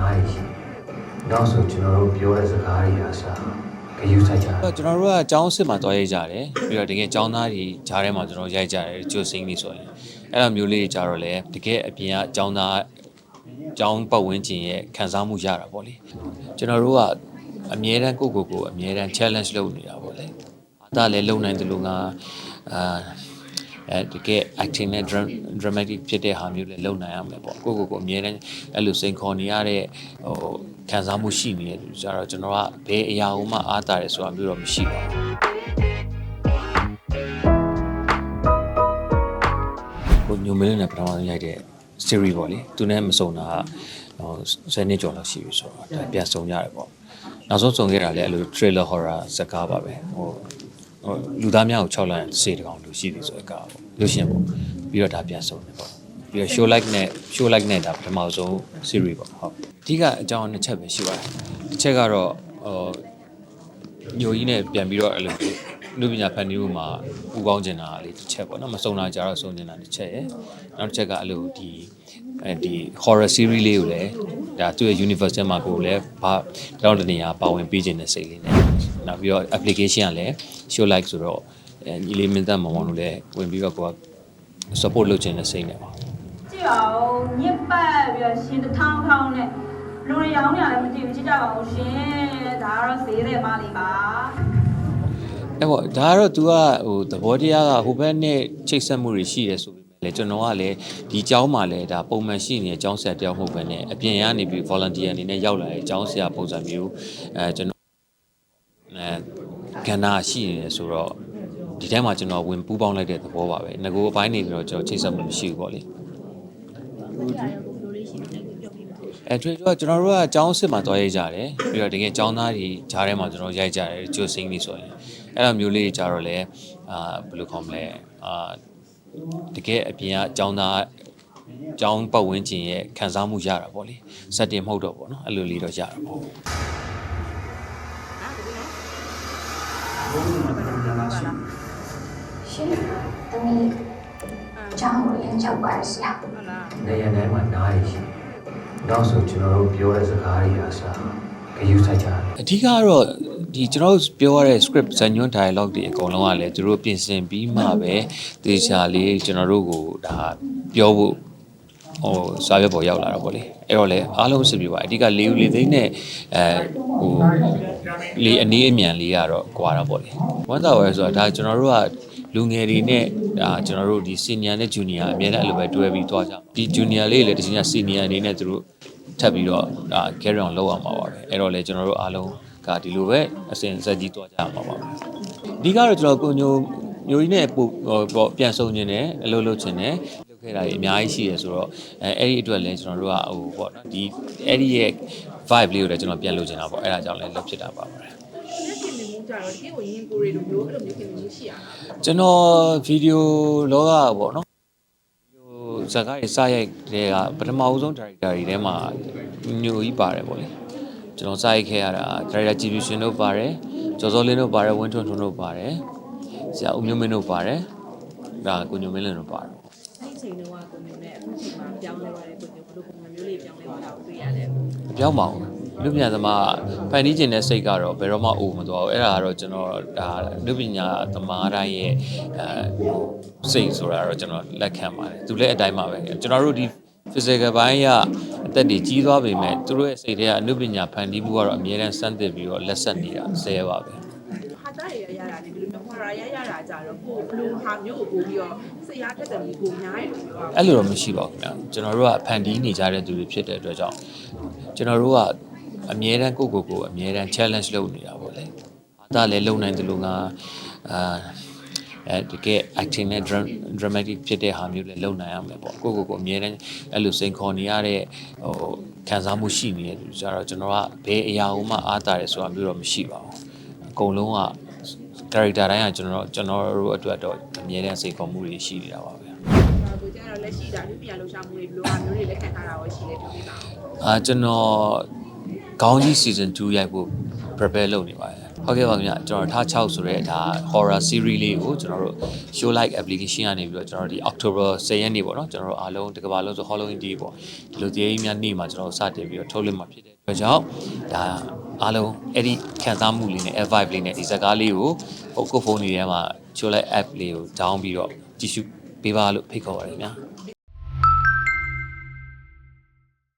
များကြီးရှိတယ်နောက်ဆိုကျွန်တော်တို့ပြောတဲ့စကားတွေအားစားဂယုစိုက်ကြတယ်ကျွန်တော်တို့ကကျောင်းစစ်မှာတွားရိုက်ကြတယ်ပြီးတော့တကယ်ကျောင်းသားတွေဂျားထဲမှာကျွန်တော်ရိုက်ကြတယ်ကျိုးစင်းလေးဆိုရင်အဲ့လိုမျိုးလေးတွေကြတော့လေတကယ်အပြင်ကကျောင်းသားကျောင်းပတ်ဝန်းကျင်ရဲ့ခံစားမှုရတာပေါ့လေကျွန်တော်တို့ကအမြဲတမ်းကိုယ့်ကိုယ်ကိုအမြဲတမ်း challenge လုပ်နေတာပေါ့လေအားသားလည်းလုံနိုင်တယ်လို့ငါအာ အဲတကယ် acting နဲ့ dram- dramatic ဖြစ်တဲ့ဟာမျိုးလည်းလုံနိုင်ရမယ်ပေါ့ကိုယ့်ကိုယ်ကိုအမြဲတမ်းအဲ့လိုစိန်ခေါ်နေရတဲ့ဟိုခံစားမှုရှိနေတယ်ကြတော့ကျွန်တော်ကဘယ်အရာကိုမှအားတာတယ်ဆိုတာမျိုးတော့မရှိပါဘူးကိုညိုမင်းနဲ့ပထမဆုံးရိုက်တဲ့ series ပေါ့လေသူနဲ့မစုံတာကဟို10နှစ်ကျော်လောက်ရှိပြီဆိုတော့ဒါပြန်စုံရတယ်ပေါ့နောက်ဆုံးစုံခဲ့တာလည်းအဲ့လို trailer horror ဇာတ်ကားပါပဲဟိုဟို လူသားများကို6လမ်းစေတကောင်လူရှိပြီဆိုတဲ့ကားပေါ့လို့ရှရင်ပေါ့ပြီးတော့ဒါပြန်စုံတယ်ပေါ့ပြီးတော့ show like နဲ့ show like နဲ့ဒါပထမဆုံး series ပေါ့ဟုတ်အဓိကအကြောင်းနှစ်ချက်ပဲရှိပါတယ်တစ်ချက်ကတော့ဟိုညိုကြီးနဲ့ပြန်ပြီးတော့အဲ့လိုလူပညာဖန်တီးမှုမှာပူပေါင်းကျင်တာလေးတစ်ချက်ပေါ့နော်မစုံတာကြတော့စုံကျင်တာတစ်ချက်ရယ်နောက်တစ်ချက်ကအဲ့လိုဒီအဲဒီ horror series လေးကိုလည်းဒါသူ့ရဲ့ universe ထဲမှာကိုလည်းဘာတောင်းတနေရပါဝင်ပေးခြင်းတဲ့စိတ်လေးနဲ့ နောက်ပြီးတော့ application ကလည်း show like ဆိုတော့ညီလေးမင်းသားမောင်မောင်တို့လည်းဝင်ပြီးတော့ကိုက support လုပ်ခြင်းနဲ့စိတ်နဲ့ပါကြည့်အောင်ညက်ပတ်ပြီးတော့ရှင်တထောင်ထောင်နဲ့လူတွေရောင်းနေရတယ်မကြည့်ဘူးကြည့်ကြပါဦးရှင်ဒါကတော့ဈေးတဲ့မလေးပါအဲ့ပေါ့ဒါကတော့ तू ကဟိုသဘောတရားကဟိုဘက်နဲ့ချိတ်ဆက်မှုတွေရှိတယ်ဆိုပေမဲ့လေကျွန်တော်ကလည်းဒီအကြောင်းမှာလည်းဒါပုံမှန်ရှိနေတဲ့အကြောင်းဆရာတယောက်မဟုတ်ဘဲနဲ့အပြင်ကနေပြီး volunteer အနေနဲ့ရောက်လာတဲ့အကြောင်းဆရာပုံစံမျိုးအဲကျွန်တော် ကဏ္ဍရှိနေတယ်ဆိုတော့ဒီထဲမှာကျွန်တော်ဝင်ပူးပေါင်းလိုက်တဲ့သဘောပါပဲငကိုအပိုင်းနေပြီးတော့ကျွန်တော်ချိတ်ဆက်မှုမရှိဘူးပေါ့လေအဲတွေ့တော့ကျွန်တော်တို့ကကျောင်းစစ်မှာတွားရိုက်ကြတယ်ပြီးတော့တကယ်ကျောင်းသားတွေဂျားထဲမှာကျွန်တော်ရိုက်ကြတယ်ကျိုးစင်းလေးဆိုရင်အဲ့လိုမျိုးလေးတွေကြတော့လေအာဘယ်လိုခေါ်မလဲအာတကယ်အပြင်ကကျောင်းသားကျောင်းပတ်ဝန်းကျင်ရဲ့ခံစားမှုရတာပေါ့လေစက်တင်မဟုတ်တော့ပေါ့နော်အဲ့လိုလေးတော့ရတာပေါ့ ရှင်သမီးကျောင်းကိုလင်းချုပ်ပါဆရာနေရာတိုင်းမှာနားရရှိတယ်နောက်ဆိုကျွန်တော်တို့ပြောတဲ့စကားတွေအားစားဂယုစိုက်ကြတယ်အဓိကကတော့ဒီကျွန်တော်တို့ပြောရတဲ့ script ဇာညွှန်း dialogue တွေအကုန်လုံးကလည်းသူတို့ပြင်ဆင်ပြီးမှပဲတေချာလေးကျွန်တော်တို့ကိုဒါပြောဖို့ ဟိုစာရွက်ပေါ်ရောက်လာတော့ဗောလေအဲ့တော့လေအားလုံးအဆင်ပြေပါအဓိကလေးဦးလေးသိန်းနဲ့အဲဟိုလေးအနည်းအမြန်လေးကတော့ကွာတော့ဗောလေဝမ်းသာဝဲဆိုတာဒါကျွန်တော်တို့ကလူငယ်တွေနဲ့ဒါကျွန်တော်တို့ဒီ senior နဲ့ junior အများနဲ့အဲ့လိုပဲတွဲပြီးသွားကြဒီ junior လေးလည်းဒီချိန်က senior အနေနဲ့သူတို့ထပ်ပြီးတော့ဒါ carry on လုပ်အောင်ပါပါပဲအဲ့တော့လေကျွန်တော်တို့အားလုံးကဒီလိုပဲအစဉ်အဆက်ကြီးသွားကြရမှာပါပဲအဓိကတော့ကျွန်တော်ကိုညိုမျိုးကြီးနဲ့ပို့ဟိုပြန်ဆုံနေတယ်အလုပ်လုပ်ချင်တယ်လုပ် ခဲ့တာကြီးအများကြီးရှိတယ်ဆိုတော့အဲအဲ့ဒီအတွက်လည်းကျွန်တော်တို့ကဟိုပေါ့နော်ဒီအဲ့ဒီရဲ့ vibe လေးကိုလည်းကျွန်တော်ပြန်လုပ်ချင်တာပေါ့အဲ့ဒါကြောင့်လည်းလုပ်ဖြစ်တာပါပါတယ်လက်ခင်နေမှုကြတော့တကယ်ကိုရင်ကိုရီလိုမျိုးအဲ့လိုမျိုးခင်နေမှုရှိရတာကျွန်တော်ဗီဒီယိုလောကပေါ့နော်ဟိုဇာတ်ကားတွေစရိုက်တဲ့ကပထမဦးဆုံးဒါရိုက်တာတွေထဲမှာညိုကြီးပါတယ်ပေါ့လေကျွန်တော်စရိုက်ခဲ့ရတာဒါရိုက်တာကြည်ပြရှင်တို့ပါတယ်ကျော်စောလင်းတို့ပါတယ်ဝင်းထွန်းထွန်းတို့ပါတယ်ဆရာဦးမျိုးမင်းတို့ပါတယ်ဒါကိုညိုမင်းလင်းတို့ပါတယ်အဲ့ဒီ ချိန်တုန်းကကိုမျိုးနဲ့အခုချိန်မှာပြောင်းလဲသွားတဲ့ကိုမျိုးဘယ်လိုပုံစံမျိုးလေးပြောင်းလဲသွားတာကိုတွေ့ရတယ်မပြောင်းပါဘူးလူပညာသမားဖန်တီးခြင်းတဲ့စိတ်ကတော့ဘယ်တော့မှအိုမသွားဘူးအဲ့ဒါကတော့ကျွန်တော်ဒါလူပညာသမားတိုင်းရဲ့အဲစိတ်ဆိုတာတော့ကျွန်တော်လက်ခံပါတယ်သူလည်းအတိုင်းပါပဲကျွန်တော်တို့ဒီ physical ဘိုင်းကအသက်တွေကြီးသွားပေမဲ့သူတို့ရဲ့စိတ်တွေကအနုပညာဖန်တီးမှုကတော့အမြဲတမ်းစမ်းသစ်ပြီးတော့လက်ဆက်နေတာဆဲပါပဲဟာ တာရရရတာဒီလိုမျိုးဟောရာရရတာကြတော့ကိုဘလူဟာမျိုးကိုပို့ပြီးတော့စိတ်အားတက်တယ်မျိုးကိုအများကြီးလို့ပြောအဲ့လိုတော့မရှိပါဘူးခင်ဗျာကျွန်တော်တို့ကဖန်တီးနေကြတဲ့သူတွေဖြစ်တဲ့အတွက်ကြောင့်ကျွန်တော်တို့ကအမြဲတမ်းကိုယ့်ကိုယ်ကိုအမြဲတမ်း challenge လုပ်နေတာပေါ့လေအားသားလည်းလုံနိုင်တယ်လို့ငါအာအဲတကယ် acting နဲ့ dram- dramatic ဖြစ်တဲ့ဟာမျိုးလည်းလုံနိုင်ရမယ်ပေါ့ကိုယ့်ကိုယ်ကိုအမြဲတမ်းအဲ့လိုစိန်ခေါ်နေရတဲ့ဟိုခံစားမှုရှိနေတယ်သူကြတော့ကျွန်တော်ကဘယ်အရာကိုမှအားတာတယ်ဆိုတာမျိုးတော့မရှိပါဘူးအကုန်လုံးက character တိုင်းကကျွန်တော်ကျွန်တော်တို့အတွက်တော့အမြဲတမ်းစိန်ခေါ်မှုတွေရှိနေတာပါပဲကိုကြတော့လက်ရှိတာလူပြန်လှူရှာမှုတွေဘယ်လိုဟာမျိုးတွေလက်ခံထားတာရောရှိလဲပြောပြပါဦးအာကျွန်တော်ခေါင်းကြီး season 2ရိုက်ဖို့ prepare လုပ်နေပါတယ်ဟုတ်ကဲ့ပါခင်ဗျကျွန်တော်ထား6ဆိုတဲ့ဒါ horror series လေးကိုကျွန်တော်တို့ show like application ကနေပြီးတော့ကျွန်တော်တို့ဒီ October 10ရက်နေ့ပေါ့နော်ကျွန်တော်တို့အားလုံးတစ်ကမ္ဘာလုံးဆို Halloween day ပေါ့ဒီလိုကြေးကြီးများနေ့မှာကျွန်တော်တို့စတင်ပြီးတော့ထုတ်လွှင့်မှာဖြစ်တဲ့အတွက်ကြောင့်ဒါ အားလုံးအဲ့ဒီခံစားမှုလေးနဲ့ F5 လေးနဲ့ဒီဇာတ်ကားလေးကိုဟိုကိုဖုန်းလေးထဲမှာ show like app လေးကို down ပြီးတော့ကြည့်ရှုပေးပါလို့ဖိတ်ခေါ်ပါတယ်ခင်ဗျာ